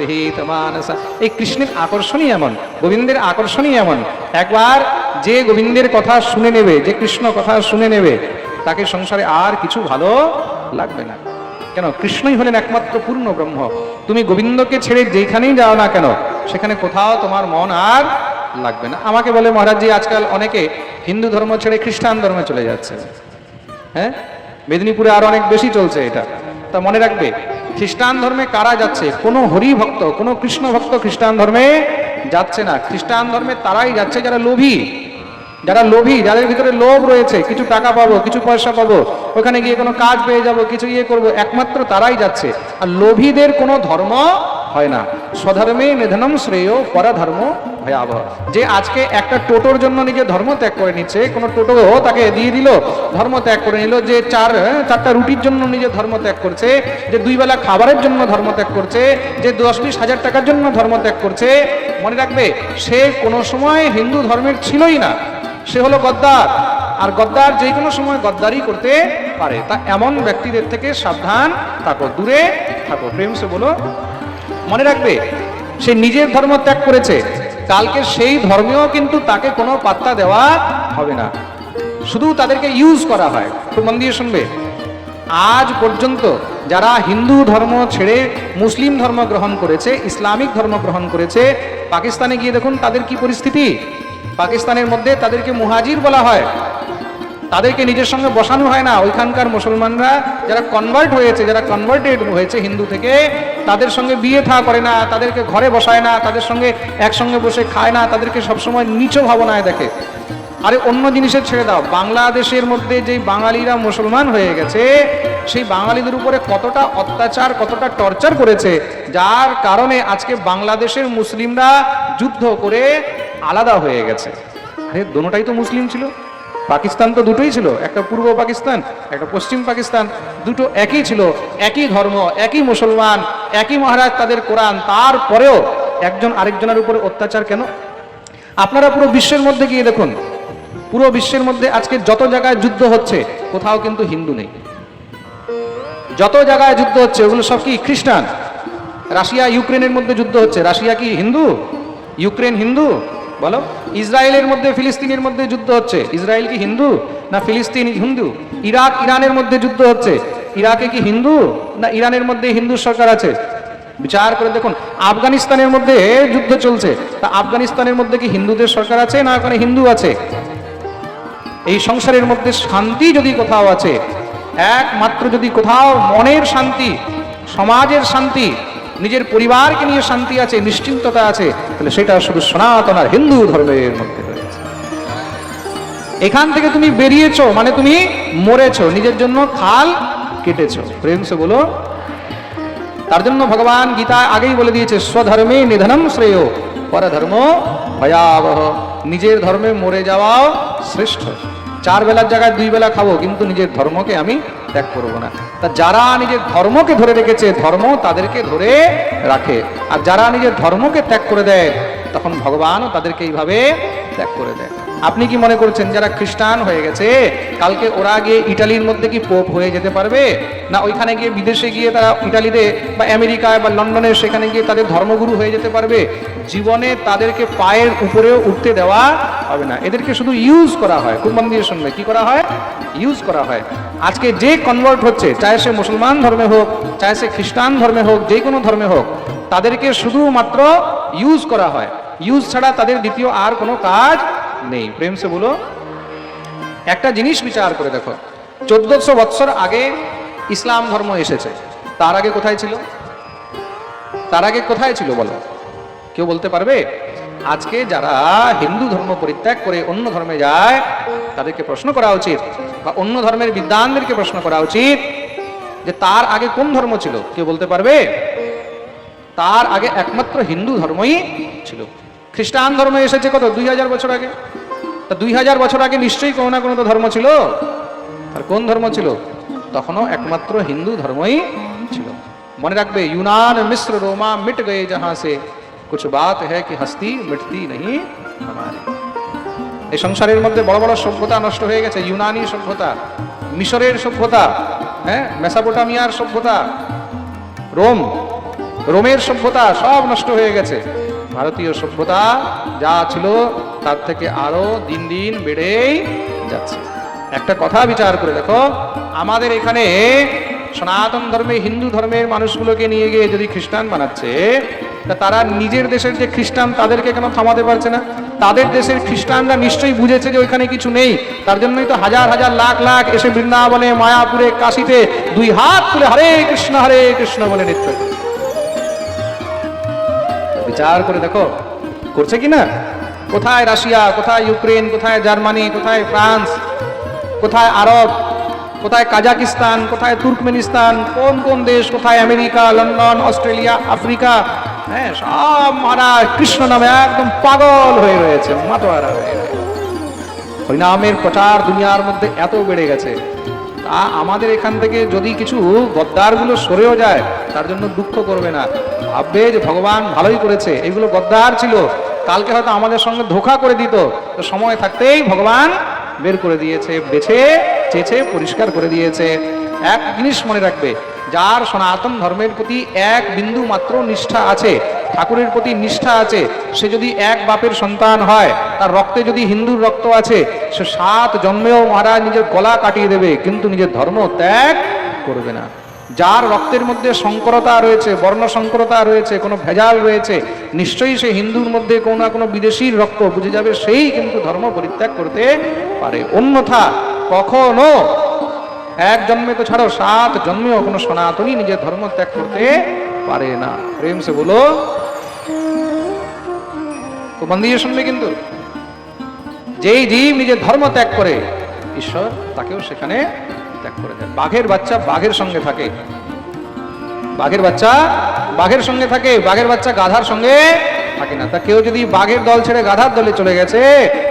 গৃহীত মানস। এই কৃষ্ণের আকর্ষণই এমন, গোবিন্দের আকর্ষণই এমন। একবার যে গোবিন্দের কথা শুনে নেবে, যে কৃষ্ণ কথা শুনে নেবে, তাকে সংসারে আর কিছু ভালো লাগবে না। কেন? কৃষ্ণই হলেন একমাত্র পূর্ণ ব্রহ্ম। তুমি গোবিন্দকে ছেড়ে যেখানেই যাও না কেন, সেখানে কোথাও তোমার মন আর লাগবে না। আমাকে বলে মহারাজজি, আজকাল অনেকে হিন্দু ধর্ম ছেড়ে খ্রিস্টান ধর্মে চলে যাচ্ছে হ্যাঁ? মেদিনীপুরে আর অনেক বেশি চলছে এটা। তা মনে রাখবে খ্রিস্টান ধর্মে কারা যাচ্ছে? কোনো হরি ভক্ত কোনো কৃষ্ণ ভক্ত খ্রিস্টান ধর্মে যাচ্ছে না। খ্রিস্টান ধর্মে তারাই যাচ্ছে যারা লোভী। যারা লোভী, যাদের ভিতরে লোভ রয়েছে, কিছু টাকা পাবো, কিছু পয়সা পাবো, ওখানে গিয়ে কোনো কাজ পেয়ে যাব, কিছু ইয়ে করব, একমাত্র তারাই যাচ্ছে। আর লোভীদের কোনো ধর্ম হয় না। স্বধর্মে নিধনম শ্রেয়, পরাধর্ম ভয়াবহ। যে আজকে একটা টোটোর জন্য নিজের ধর্ম ত্যাগ করে নিচ্ছে, কোনো টোটো তাকে দিয়ে দিল, ধর্ম ত্যাগ করে নিল, যে চার চারটা রুটির জন্য নিজের ধর্ম ত্যাগ করছে, যে দুই বেলা খাবারের জন্য ধর্ম ত্যাগ করছে, যে দশ বিশ হাজার টাকার জন্য ধর্ম ত্যাগ করছে, মনে রাখবে, সে কোনো সময় হিন্দু ধর্মের ছিলই না। সে হলো গদ্দার। আর গদ্দার যে কোনো সময় গদ্দারি করতে পারে। তা এমন ব্যক্তিদের থেকে সাবধান থাকো, দূরে থাকো। প্রেম সে বলো, মনে রাখবে, সে নিজের ধর্ম ত্যাগ করেছে। কালকে সেই ধর্মেও কিন্তু তাকে কোনো পাত্তা দেওয়া হবে না। শুধু তাদেরকে ইউজ করা হয়। একটু মন দিয়ে শুনবে। আজ পর্যন্ত যারা হিন্দু ধর্ম ছেড়ে মুসলিম ধর্ম গ্রহণ করেছে, ইসলামিক ধর্ম গ্রহণ করেছে, পাকিস্তানে গিয়ে দেখুন তাদের কি পরিস্থিতি। পাকিস্তানের মধ্যে তাদেরকে মুহাজির বলা হয়। তাদেরকে নিজের সঙ্গে বসানো হয় না। ওইখানকার মুসলমানরা যারা কনভার্ট হয়েছে, যারা কনভার্টেড হয়েছে হিন্দু থেকে, তাদের সঙ্গে বিয়ে থা করে না, তাদেরকে ঘরে বসায় না, তাদের সঙ্গে একসঙ্গে বসে খায় না, তাদেরকে সবসময় নিচ ভাবনায় দেখে। আরে অন্য জিনিসের ছেড়ে দাও। বাংলাদেশের মধ্যে যেই বাঙালিরা মুসলমান হয়ে গেছে, সেই বাঙালিদের উপরে কতটা অত্যাচার, কতটা টর্চার করেছে, যার কারণে আজকে বাংলাদেশের মুসলিমরা যুদ্ধ করে আলাদা হয়ে গেছে। আরে, দোনোটাই তো মুসলিম ছিল। পাকিস্তান তো দুটোই ছিল, একটা পূর্ব পাকিস্তান, একটা পশ্চিম পাকিস্তান, দুটো একই ছিল, একই ধর্ম, একই মুসলমান, একই মহারাজ তাদের কোরআন, তারপরেও একজন আরেকজনের উপরে অত্যাচার কেন? আপনারা পুরো বিশ্বের মধ্যে গিয়ে দেখুন, পুরো বিশ্বের মধ্যে আজকে যত জায়গায় যুদ্ধ হচ্ছে, কোথাও কিন্তু হিন্দু নেই। যত জায়গায় যুদ্ধ হচ্ছে, ওগুলো সব কি খ্রিস্টান? রাশিয়া, ইউক্রেনের মধ্যে যুদ্ধ হচ্ছে, রাশিয়া কি হিন্দু? ইউক্রেন হিন্দু? বলো, ইসরায়েলের মধ্যে, ফিলিস্তিনের মধ্যে যুদ্ধ হচ্ছে। ইসরায়েল কি হিন্দু না ফিলিস্তিন হিন্দু? ইরাক, ইরানের মধ্যে যুদ্ধ হচ্ছে। ইরাকে কি হিন্দু না ইরানের মধ্যে হিন্দু সরকার আছে? বিচার করে দেখুন, আফগানিস্তানের মধ্যে যুদ্ধ চলছে। তা আফগানিস্তানের মধ্যে কি হিন্দুদের সরকার আছে না ওখানে হিন্দু আছে? এই সংসারের মধ্যে শান্তি যদি কোথাও আছে, একমাত্র যদি কোথাও মনের শান্তি, সমাজের শান্তি নিজের পরিবারকে নিয়ে শান্তি আছে, নিশ্চিন্ততা আছে, তাহলে সেটা শুধু সনাতন আর হিন্দু ধর্মের মধ্যে রয়েছে। এখান থেকে তুমি বেরিয়েছো মানে তুমি মরেছো, নিজের জন্য খাল কেটেছো। প্রেম সে বলো, তার জন্য ভগবান গীতা আগেই বলে দিয়েছে, স্বধর্মে নিধনম শ্রেয়, পরধর্ম ভয়াবহ। নিজের ধর্মে মরে যাওয়াও শ্রেষ্ঠ। চার বেলার জায়গায় দুই বেলা খাব, কিন্তু নিজের ধর্মকে আমি ত্যাগ করব না। তা যারা নিজের ধর্মকে ধরে রেখেছে, ধর্ম তাদেরকে ধরে রাখে। আর যারা নিজের ধর্মকে ত্যাগ করে দেয়, তখন ভগবানও তাদেরকে এইভাবে ত্যাগ করে দেয়। আপনি কি মনে করছেন যারা খ্রিস্টান হয়ে গেছে, কালকে ওরা গিয়ে ইটালির মধ্যে কি পোপ হয়ে যেতে পারবে? না ওইখানে গিয়ে বিদেশে গিয়ে তারা ইটালিতে বা আমেরিকায় বা লন্ডনে সেখানে গিয়ে তাদের ধর্মগুরু হয়ে যেতে পারবে? জীবনে তাদেরকে পায়ের উপরেও উঠতে দেওয়া হবে না। এদেরকে শুধু ইউজ করা হয়। খুব মন দিয়ে শুনবে। কি করা হয়? ইউজ করা হয়। আজকে যে কনভার্ট হচ্ছে চাहे সে মুসলমান ধর্মে হোক চাहे সে খ্রিস্টান ধর্মে হোক, যে কোনো ধর্মে হোক, তাদেরকে শুধুমাত্র ইউজ করা হয়। ইউজ ছাড়া তাদের দ্বিতীয় আর কোনো কাজ নেই। প্রেম সে বলো, একটা জিনিস বিচার করে দেখো। চোদ্দশো বৎসর আগে ইসলাম ধর্ম এসেছে। তার আগে কোথায় ছিল? তার আগে কোথায় ছিল বলো? কেউ বলতে পারবে? আজকে যারা হিন্দু ধর্ম পরিত্যাগ করে অন্য ধর্মে যায়, তাদেরকে প্রশ্ন করা উচিত বা অন্য ধর্মের বিদ্বানদেরকে প্রশ্ন করা উচিত যে তার আগে কোন ধর্ম ছিল কেউ বলতে পারবে তার আগে একমাত্র হিন্দু ধর্মই ছিল খ্রিস্টান ধর্ম এসেছে কত দুই হাজার বছর আগে তা দুই হাজার বছর আগে নিশ্চয়ই কোনো না কোনো তো ধর্ম ছিল আর কোন ধর্ম ছিল তখনও একমাত্র হিন্দু ধর্মই ছিল মনে রাখবে यूनान मिस्र रोमा मिट गए जहां से कुछ बात है कि हस्ती मिटती नहीं हमारी এই সংসারের মধ্যে বড় বড় সভ্যতা নষ্ট হয়ে গেছে, ইউনানি সভ্যতা, মিশরের সভ্যতা হ্যাঁ মেসাপোটামিয়ার সভ্যতা, রোম, রোমের সভ্যতা সব নষ্ট হয়ে গেছে। ভারতীয় সভ্যতা যা ছিল তার থেকে আরও দিন দিন বেড়েই যাচ্ছে। একটা কথা বিচার করে দেখো, আমাদের এখানে সনাতন ধর্মে, হিন্দু ধর্মের মানুষগুলোকে নিয়ে গিয়ে যদি খ্রিস্টান বানাচ্ছে, তা তারা নিজের দেশের যে খ্রিস্টান, তাদেরকে কেন থামাতে পারছে না? তাদের দেশের খ্রিস্টানরা নিশ্চয়ই বুঝেছে যে ওইখানে কিছু নেই। তার জন্যই তো হাজার হাজার লাখ লাখ এসে বৃন্দাবনে, মায়াপুরে, কাশিতে দুই হাত তুলে হরে কৃষ্ণ হরে কৃষ্ণ বলে নৃত্য বিচার করে দেখো, করছে কি না? কোথায় রাশিয়া, কোথায় ইউক্রেন, কোথায় জার্মানি, কোথায় ফ্রান্স, কোথায় আরব, কোথায় কাজাকিস্তান, কোথায় তুর্কমেনিস্তান, কোন কোন দেশ, কোথায় আমেরিকা, লন্ডন, অস্ট্রেলিয়া, আফ্রিকা হ্যাঁ সব মহারাজ কৃষ্ণ নামে একদম পাগল হয়ে রয়েছে, মাতোয়ারা হয়ে হরিনামের প্রচার দুনিয়ার মধ্যে এত বেড়ে গেছে। তা আমাদের এখান থেকে যদি কিছু গদ্দারগুলো সরেও যায়, তার জন্য দুঃখ করবে না। ভাববে যে ভগবান ভালোই করেছে, এগুলো গদ্দার ছিল। কালকে হয়তো আমাদের সঙ্গে ধোকা করে দিত। তো সময় থাকতেই ভগবান বের করে দিয়েছে, বেছে, চেছে, পরিষ্কার করে দিয়েছে। এক জিনিস মনে রাখবে যার সনাতন ধর্মের প্রতি এক বিন্দু মাত্র নিষ্ঠা আছে, ঠাকুরের প্রতি নিষ্ঠা আছে, সে যদি এক বাপের সন্তান হয়, তার রক্তে যদি হিন্দুর রক্ত আছে, সে সাত জন্মেও মহারাজ নিজের গলা কাটিয়ে দেবে, কিন্তু নিজের ধর্ম ত্যাগ করবে না। যার রক্তের মধ্যে সংকরতা রয়েছে, বর্ণ সংকরতা রয়েছে, কোনো ভেজাল রয়েছে, নিশ্চয়ই সে হিন্দুর মধ্যে কোনো না কোনো বিদেশির রক্ত, বুঝে যাবে সেই কিন্তু ধর্ম পরিত্যাগ করতে পারে। অন্যথা কখনো এক জন্মে তো ছাড়ো, সাত জন্মেও কোনো সনাতনী নিজের ধর্ম ত্যাগ করতে পারে না। প্রেম সে বলো, তো মন দিয়ে শুনবে কিন্তু, যেই জীব নিজের ধর্ম ত্যাগ করে, ঈশ্বর তাকেও সেখানে ত্যাগ করে দেয় বাঘের বাচ্চা বাঘের সঙ্গে থাকে। বাঘের বাচ্চা বাঘের সঙ্গে থাকে, বাঘের বাচ্চা গাধার সঙ্গে থাকে না। তা কেউ যদি বাঘের দল ছেড়ে গাধার দলে চলে গেছে,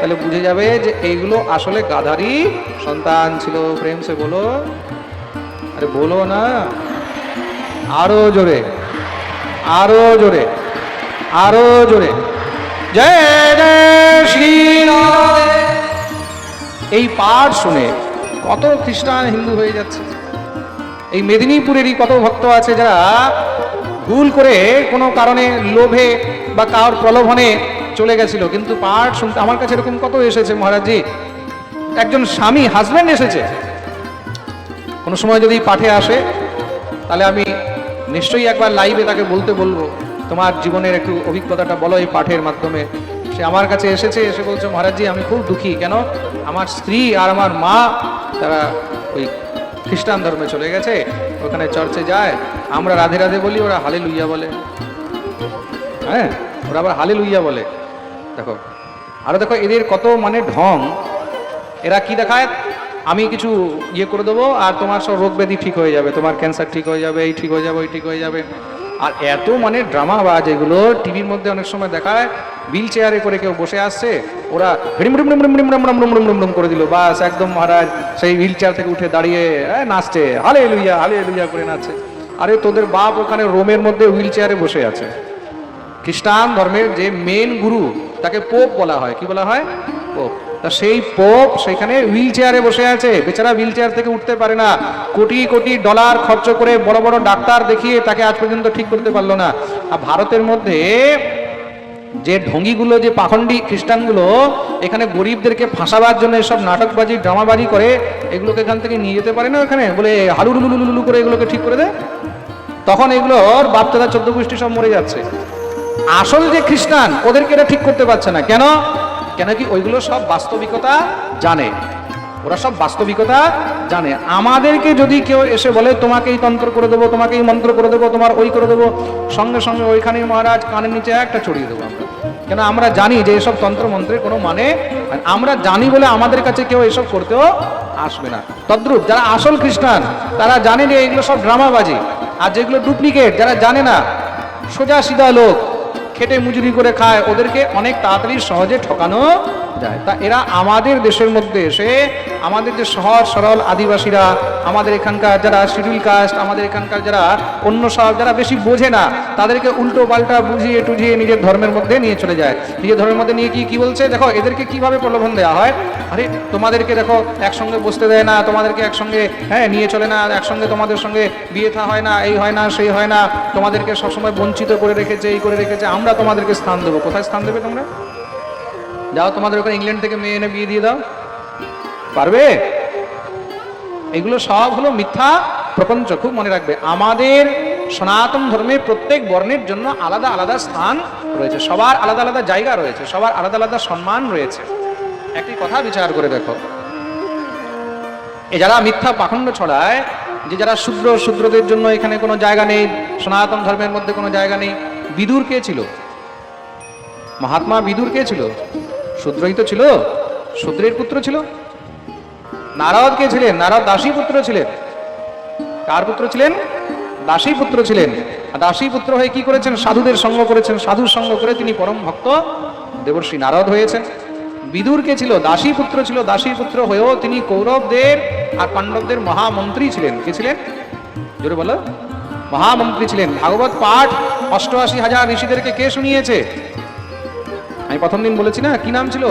তাহলে বুঝে যাবে যে এইগুলো আসলে গাধারই সন্তান ছিল। প্রেম সে বলো। আরে বলো না। আরও জোরে। আরও জোরে। আরও জোরে। জয় জয় শ্রী এই পাঠ শুনে কত খ্রিস্টান হিন্দু হয়ে যাচ্ছে। এই মেদিনীপুরেরই কত ভক্ত আছে যারা ভুল করে কোনো কারণে লোভে বা কারোর প্রলোভনে চলে গেছিল। কিন্তু পাঠ শুনতে, আমার কাছে এরকম কত এসেছে মহারাজজি? একজন স্বামী হাজব্যান্ড এসেছে। কোনো সময় যদি পাঠে আসে, তাহলে আমি নিশ্চয়ই একবার লাইভে তাকে বলতে বলব। তোমার জীবনের একটু অভিজ্ঞতাটা বলো এই পাঠের মাধ্যমে। সে আমার কাছে এসেছে, এসে বলছে, মহারাজজি, আমি খুব দুঃখী। কেন? আমার স্ত্রী আর আমার মা, তারা ওই খ্রিস্টান ধর্মে চলে গেছে, ওখানে চর্চে যায়। আমরা রাধে রাধে বলি, ওরা হালে লুইয়া বলে। হ্যাঁ ওরা আবার হালে লুইয়া বলে। দেখো, আরও দেখো, এদের কত মানে ঢং। এরা কি দেখায়? আমি কিছু ইয়ে করে দেবো, আর তোমার সব রোগ ব্যাধি ঠিক হয়ে যাবে, তোমার ক্যান্সার ঠিক হয়ে যাবে, এই ঠিক হয়ে যাবে, ওই ঠিক হয়ে যাবে। আর এত মানে ড্রামা বাজ, এগুলো টিভির মধ্যে অনেক সময় দেখায়। হুইল চেয়ারে করে কেউ বসে আসছে, ওরা হিমড়িমড়িমড়িমড়িমড়িমড়িমড়িম করে দিল। বাস একদম মহারাজ, সেই হুইল চেয়ার থেকে উঠে দাঁড়িয়ে নাচছে। হালে লুইয়া হালে লুইয়া করে নাচছে। আরে তোদের বাপ ওখানে রোমের মধ্যে হুইল চেয়ারে বসে আছে। খ্রিস্টান ধর্মের যে মেন গুরু, তাকে পোপ বলা হয়। কি বলা হয়? পোপ তা সেই পোপ সেখানে হুইল চেয়ারে বসে আছে। বেচারা হুইল চেয়ার থেকে উঠতে পারে না। কোটি কোটি ডলার খরচ করে বড় বড় ডাক্তার দেখিয়ে তাকে আজ পর্যন্ত ঠিক করতে পারল না। আর ভারতের মধ্যে যে ঢঙ্গিগুলো, যে পাখণ্ডি খ্রিস্টানগুলো, এখানে গরিবদেরকে ফাঁসাবার জন্য এসব নাটকবাজি, ড্রামাবাজি করে এগুলোকে এখান থেকে নিয়ে যেতে পারে না ওখানে? বলে হালুলুলুলুলু করে এগুলোকে ঠিক করে দেয়? তখন এগুলোর বাপদাদা চোদ্দ গোষ্ঠী সব মরে যাচ্ছে। আসল যে খ্রিস্টান, ওদেরকে এটা ঠিক করতে পারছে না। কেন? কেন কি ওইগুলো সব বাস্তবিকতা জানে? ওরা সব বাস্তবিকতা জানে। আমাদেরকে যদি কেউ এসে বলে, তোমাকেই তন্ত্র করে দেবো, তোমাকেই মন্ত্র করে দেবো, তোমার ওই করে দেবো, সঙ্গে সঙ্গে ওইখানেই মহারাজ কানের নিচে একটা ছড়িয়ে দেবো আমরা। কেন আমরা জানি যে এসব তন্ত্র মন্ত্রের কোনো মানে আমরা জানি বলে আমাদের কাছে কেউ এসব করতেও আসবে না। তদ্রুপ যারা আসল খ্রিস্টান, তারা জানে যে এগুলো সব ড্রামাবাজি। আর যেগুলো ডুপ্লিকেট, যারা জানে না, সোজা সিধা লোক, খেটে মুজুরি করে খায়, ওদেরকে অনেক তাড়াতাড়ি সহজে ঠকানো যায়। তা এরা আমাদের দেশের মধ্যে এসে, আমাদের যে সহজ সরল আদিবাসীরা, আমাদের এখানকার যারা শিডিউল কাস্ট, আমাদের এখানকার যারা অন্য সব যারা বেশি বোঝে না, তাদেরকে উল্টো পাল্টা বুঝিয়ে টুঝিয়ে নিজের ধর্মের মধ্যে নিয়ে চলে যায়। নিজের ধর্মের মধ্যে নিয়ে কি কি বলছে? দেখো, এদেরকে কীভাবে প্রলোভন দেওয়া হয়? আরে, তোমাদেরকে দেখো, একসঙ্গে বসতে দেয় না, তোমাদেরকে একসঙ্গে হ্যাঁ নিয়ে চলে না, একসঙ্গে তোমাদের সঙ্গে বিয়ে থা হয় না, এই হয় না, সেই হয় না, তোমাদেরকে সবসময় বঞ্চিত করে রেখেছে, এই করে রেখেছে, আমরা তোমাদেরকে স্থান দেবো। কোথায় স্থান দেবে তোমরা? যাও, তোমাদের ওখানে ইংল্যান্ড থেকে মেয়ে এনে বিয়ে দিয়ে দাও। পারবে? এগুলো সব হলো মিথ্যা প্রপঞ্চ, খুব মনে রাখবে। আমাদের সনাতন ধর্মে প্রত্যেক বর্ণের জন্য আলাদা আলাদা স্থান রয়েছে। সবার আলাদা আলাদা জায়গা রয়েছে, সবার আলাদা আলাদা সম্মান রয়েছে। একটি কথা বিচার করে দেখো। এ যারা মিথ্যা পাখণ্ড ছড়ায়, যে যারা শূদ্র শূদ্রদের জন্য এখানে কোনো জায়গা নেই, সনাতন ধর্মের মধ্যে কোনো জায়গা নেই, বিদুর কে ছিল? মহাত্মা বিদুর কে ছিল? শূদ্রই তো ছিল, শূদ্রের পুত্র ছিল। নারদ কে ছিলেন? নারদ দাসী পুত্র ছিলেন। কার পুত্র ছিলেন? দাসী পুত্র ছিলেন। দাসী পুত্র হয়ে কি করেছেন? সাধুদের সঙ্গ করেছেন। সাধুর সঙ্গ করে তিনি পরম ভক্ত, দেবর্ষী নারদ হয়েছেন। বিদুর কে ছিল? দাসী পুত্র ছিল। দাসী পুত্র হয়েও তিনি কৌরবদের আর পাণ্ডবদের মহামন্ত্রী ছিলেন। কে ছিলেন? জোরে বলো। মহামন্ত্রী ছিলেন। ভাগবত পাঠ অষ্টআশি হাজার ঋষিদেরকে কে শুনিয়েছে? আমি প্রথম দিন বলেছি না, কি নাম ছিল?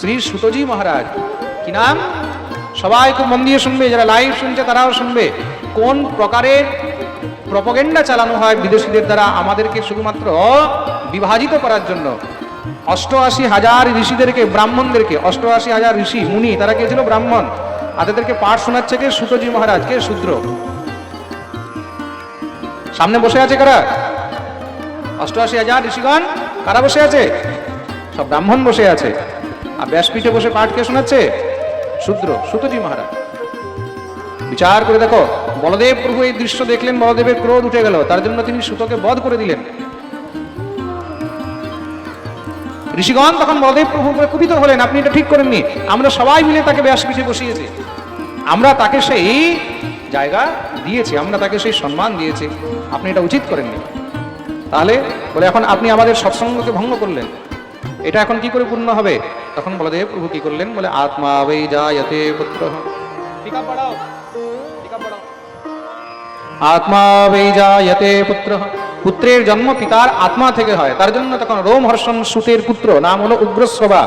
শ্রী সুতজি মহারাজ। কি নাম? সবাই খুব মন দিয়ে শুনবে, যারা লাইভ শুনছে তারাও শুনবে। কোন প্রকারের প্রপগেন্ডা চালানো হয় বিদেশিদের দ্বারা আমাদেরকে শুধুমাত্র বিভাজিত করার জন্য? অষ্টআশি হাজার ঋষিদেরকে, ব্রাহ্মণদেরকে, অষ্টআশি হাজার ঋষি, মুনি, তারা কে ছিল ব্রাহ্মণ? আর তাদেরকে পাঠ শোনাচ্ছে কে সুতজি মহারাজ, কে শূদ্র? সামনে বসে আছে কারা? অষ্টআশি হাজার ঋষিগণ কারা বসে আছে? সব ব্রাহ্মণ বসে আছে। আর ব্যাসপীঠে বসে পাঠ কে শোনাচ্ছে? শূদ্র সুতজি মহারাজ। বিচার করে দেখো, বলদেব প্রভু এই দৃশ্য দেখলেন, বলদেবের ক্রোধ উঠে গেল। তার জন্য তিনি সুতোকে বধ করে দিলেন। ঋষিগণ, তখন বলদেব প্রভুর উপরে কুপিত হলেন। আপনি এটা ঠিক করেননি। আমরা সবাই মিলে তাকে ব্যাসপীঠে বসিয়েছি। আমরা তাকে সেই জায়গা দিয়েছি। আমরা তাকে সেই সম্মান দিয়েছি। আপনি এটা উচিত করেননি। তাহলে বলে এখন আপনি আমাদের সৎসঙ্গকে ভঙ্গ করলেন। এটা এখন কি করে পূর্ণ হবে? তখন বলদেব প্রভু কি করলেন? বলে আত্মা বৈ যায়তে পুত্র। আত্মা বৈ যায়তে পুত্র। পুত্রের জন্ম পিতার আত্মা থেকে হয়। তার জন্য তখন রোমহর্ষণ সুতের পুত্র নাম হলো উগ্রশ্রবা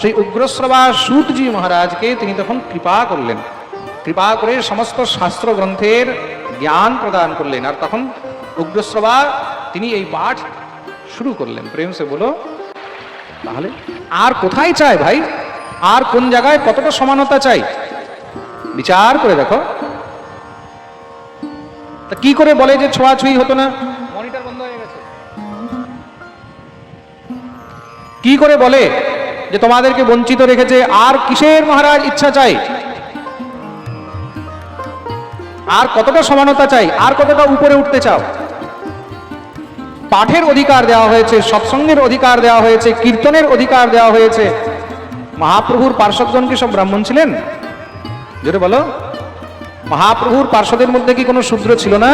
সেই উগ্রশ্রবা সুতজি মহারাজকে তিনি তখন কৃপা করলেন। কৃপা করে সমস্ত শাস্ত্র গ্রন্থের জ্ঞান প্রদান করলেন। আর তখন উগ্রশ্রবা তিনি এই পাঠ শুরু করলেন। প্রেম সে বলো তাহলে আর কোথায় চায় ভাই? আর কোন জায়গায় কতটা সমানতা চাই? বিচার করে দেখো। তা কি করে বলে যে ছোঁয়াছুঁই হতো না? মনিটর বন্ধ হয়ে গেছে। কি করে বলে যে তোমাদেরকে বঞ্চিত রেখেছে? আর কিসের মহারাজ ইচ্ছা চাই? আর কতটা সমানতা চাই? আর কতটা উপরে উঠতে চাও? পাঠের অধিকার দেওয়া হয়েছে, সৎসঙ্গের অধিকার দেওয়া হয়েছে, কীর্তনের অধিকার দেওয়া হয়েছে। মহাপ্রভুর পার্শ্বদগণ কি সব ব্রাহ্মণ ছিলেন? জোরে বলো। মহাপ্রভুর পার্শ্বদের মধ্যে কি কোনো শূদ্র ছিল না?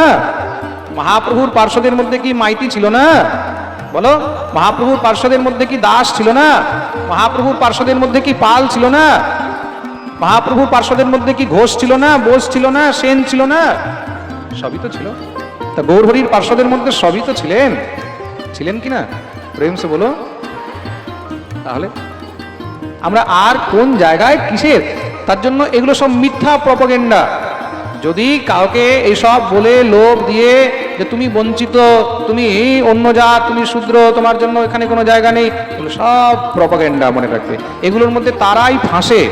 মহাপ্রভুর পার্শ্বদের মধ্যে কি মাইতি ছিল না? বলো। মহাপ্রভুর পার্শ্বদের মধ্যে কি দাস ছিল না? মহাপ্রভুর পার্শ্বদের মধ্যে কি পাল ছিল না? মহাপ্রভুর পার্শ্বদের মধ্যে কি ঘোষ ছিল না, বোস ছিল না, সেন ছিল না? সবই তো ছিল। তা গৌরহরির পার্শ্বদের মধ্যে সবই তো ছিলেন? ছিলেন কি না? প্রেম সে বলো। তাহলে, আমরা আর কোন জায়গায় কিসের? তার জন্য এগুলো সব মিথ্যা প্রপগেন্ডা যদি কাউকে এইসব বলে লোভ দিয়ে যে তুমি বঞ্চিত, তুমি অন্য জাত, তুমি শূদ্র, তোমার জন্য এখানে কোনো জায়গা নেই, এগুলো সব প্রপাগেন্ডা মনে রাখবে। এগুলোর মধ্যে তারাই ফাঁসে।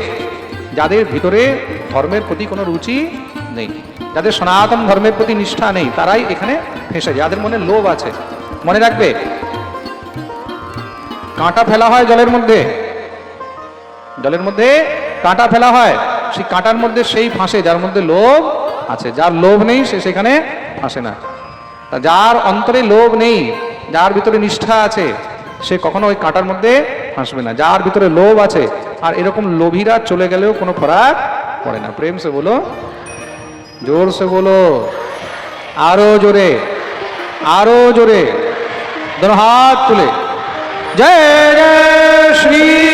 যাদের ভিতরে ধর্মের প্রতি কোনো রুচি নেই। যাদের সনাতন ধর্মের প্রতি নিষ্ঠা নেই, তারাই এখানে ফেঁসে যাদের মনে লোভ আছে, মনে রাখবে, কাঁটা ফেলা হয় জলের মধ্যে। জলের মধ্যে কাঁটা ফেলা হয়, সেই কাঁটার মধ্যে সেই ফাঁসে, যার মধ্যে লোভ আছে। যার লোভ নেই, সে সেখানে ফাঁসে না। তা যার অন্তরে লোভ নেই, যার ভিতরে নিষ্ঠা আছে, সে কখনো ওই কাঁটার মধ্যে ফাঁসবে না। যার ভিতরে লোভ আছে, আর এরকম লোভীরা চলে গেলেও কোনো ফরাক পড়ে না। প্রেম সে বলো জোর সে বলো। আরও জোরে আরও জোরে। দোনো হাত তুলে। জয় জয় শ্রী